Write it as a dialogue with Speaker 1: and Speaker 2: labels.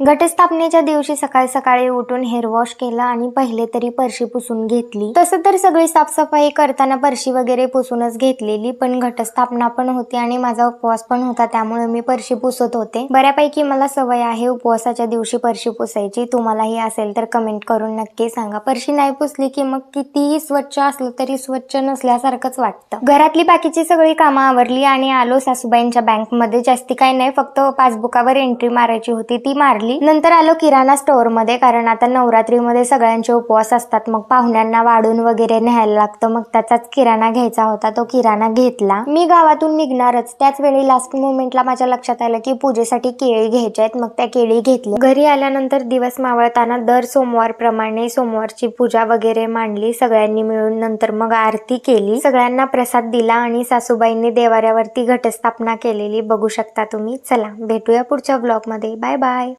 Speaker 1: घटस्थापनेच्या दिवशी सकाळी सकाळी उठून हेअर वॉश केला आणि पहिले तरी परशी पुसून घेतली. तसं तर सगळी साफसफाई करताना परशी वगैरे पुसूनच घेतलेली पण घटस्थापना पण होती आणि माझा उपवास पण होता त्यामुळे मी परशी पुसत होते. बऱ्यापैकी मला सवय आहे उपवासाच्या दिवशी परशी पुसायची. तुम्हालाही असेल तर कमेंट करून नक्की सांगा. परशी नाही पुसली की मग कितीही स्वच्छ असलं तरी स्वच्छ नसल्यासारखंच वाटतं. घरातली बाकीची सगळी कामं आवरली आणि आलो सासूबाईंच्या बँकमध्ये जास्ती काही नाही फक्त पासबुकावर एंट्री मारायची होती. ती मारली. नंतर आलो किराणा स्टोअरमध्ये कारण आता नवरात्रीमध्ये सगळ्यांचे उपवास असतात. मग पाहुण्यांना वाढून वगैरे न्यायला लागतं. मग त्याचाच किराणा घ्यायचा होता. तो किराणा घेतला. मी गावातून निघणारच. त्याच वेळी लास्ट मोमेंटला माझ्या लक्षात आलं की पूजेसाठी केळी घ्यायची आहेत. मग त्या केळी घेतली घरी आल्यानंतर दिवस मावळताना दर सोमवार प्रमाणे सोमवारची पूजा वगैरे मांडली. सगळ्यांनी मिळून नंतर मग आरती केली. सगळ्यांना प्रसाद दिला आणि सासूबाईंनी देवाऱ्यावरती घटस्थापना केलेली. बघू शकता तुम्ही. चला भेटूया पुढच्या ब्लॉगमध्ये. Bye bye